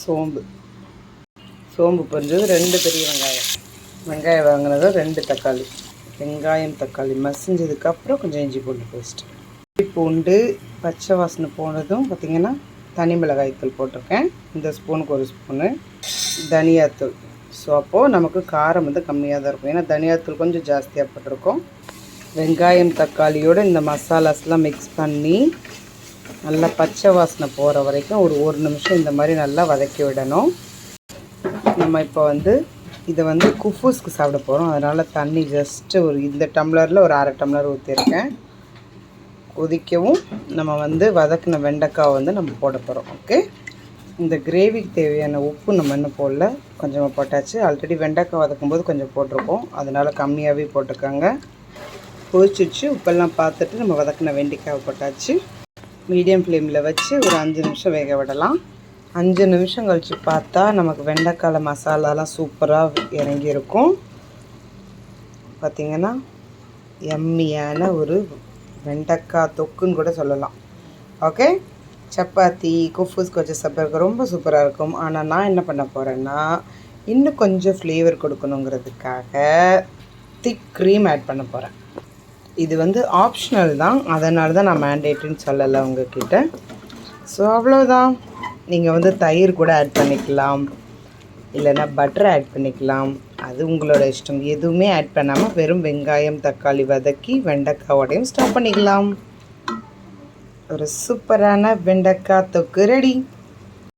சோம்பு. சோம்பு பொரிஞ்சது ரெண்டு பெரிய வெங்காயம். வெங்காயம் வாங்கினது ரெண்டு தக்காளி. வெங்காயம் தக்காளி மசிஞ்சதுக்கப்புறம் கொஞ்சம் இஞ்சி பூண்டு பேஸ்ட் பூண்டு பச்சை வாசனை போனதும் பார்த்திங்கன்னா தனி மிளகாய்த்தூள் போட்டிருக்கேன். இந்த ஸ்பூனுக்கு ஒரு ஸ்பூனு தனியாத்தூள் ஸோ அப்போது நமக்கு காரம் வந்து கம்மியாக தான் இருக்கும். ஏன்னா தனியாத்தூள் கொஞ்சம் ஜாஸ்தியாக போட்டிருக்கோம். வெங்காயம் தக்காளியோடு இந்த மசாலாஸ்லாம் மிக்ஸ் பண்ணி நல்லா பச்சை வாசனை போகிற வரைக்கும் ஒரு ஒரு நிமிஷம் இந்த மாதிரி நல்லா வதக்கி விடணும். நம்ம இப்போ வந்து இதை வந்து குஃபூஸ்க்கு சாப்பிட போகிறோம் அதனால் தண்ணி ஜஸ்ட்டு ஒரு இந்த டம்ளரில் ஒரு அரை டம்ளர் ஊற்றிருக்கேன் கொதிக்கவும் நம்ம வந்து வதக்கின வெண்டைக்காய் வந்து நம்ம போட போகிறோம் ஓகே இந்த கிரேவிக்கு தேவையான உப்பு நம்ம இன்னும் போடல. கொஞ்சமாக போட்டாச்சு. ஆல்ரெடி வெண்டைக்காய் வதக்கும் போது கொஞ்சம் போட்டிருக்கோம். அதனால் கம்மியாகவே போட்டுக்கோங்க கொதிச்சிச்சு உப்பெல்லாம் பார்த்துட்டு நம்ம வதக்கின வெண்டைக்காவை போட்டாச்சு. மீடியம் ஃப்ளேமில் வச்சு ஒரு அஞ்சு நிமிஷம் வேக விடலாம். அஞ்சு நிமிஷம் கழித்து பார்த்தா நமக்கு வெண்டைக்கால மசாலாலாம் சூப்பராக இறங்கியிருக்கும். பார்த்திங்கன்னா எம்மியான ஒரு வெண்டைக்காய் தொக்குன்னு கூட சொல்லலாம். ஓகே சப்பாத்தி குஃபூஸ் வச்ச சாப்பிட்றதுக்கு ரொம்ப சூப்பராக இருக்கும். ஆனால் நான் என்ன பண்ண போகிறேன்னா இன்னும் கொஞ்சம் ஃப்ளேவர் கொடுக்கணுங்கிறதுக்காக திக் க்ரீம் ஆட் பண்ண போகிறேன் இது வந்து ஆப்ஷனல் தான். அதனால தான் நான் மேண்டேட்ரின்னு சொல்லலை உங்ககிட்ட. ஸோ அவ்வளோதான் நீங்கள் வந்து தயிர் கூட ஆட் பண்ணிக்கலாம். இல்லைன்னா பட்டர் ஆட் பண்ணிக்கலாம். அது உங்களோட இஷ்டம். எதுவுமே ஆட் பண்ணாமல் வெறும் வெங்காயம் தக்காளி வதக்கி வெண்டைக்காவோடையும் ஸ்டாப் பண்ணிக்கலாம். ஒரு சூப்பரான வெண்டைக்காய் தொக்கு ரெடி